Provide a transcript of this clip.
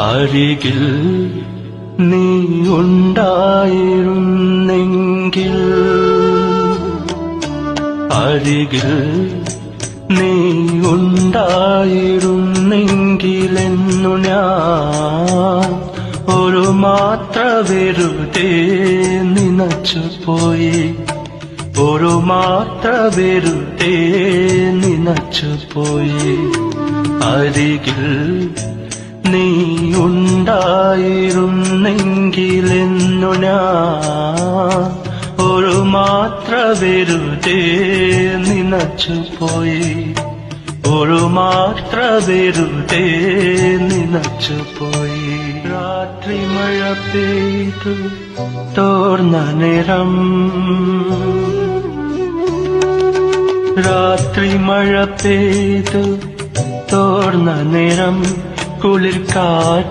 അരികിൽ നീ ഉണ്ടായിരുന്നെങ്കിൽ അരികിൽ നീ ഉണ്ടായിരുന്നെങ്കിലെന്നു ഞാൻ ഒരു മാത്ര വെറുതെ നിനച്ചു പോയി. ഒരു മാത്ര വെറുതെ നിനച്ചു പോയി. അരികിൽ നീ ഉണ്ടായിരുന്നെങ്കിലെന്നു ഞാൻ ഒരു മാത്ര വെറുതെ നിനച്ചു പോയി ഒരു മാത്ര വെറുതെ നിനച്ചു പോയി രാത്രി മഴ പെയ്തു തോർന്ന നിറം. രാത്രി മഴ പെയ്തു തോർന്ന നിറം. കുളിർ കാറ്റ്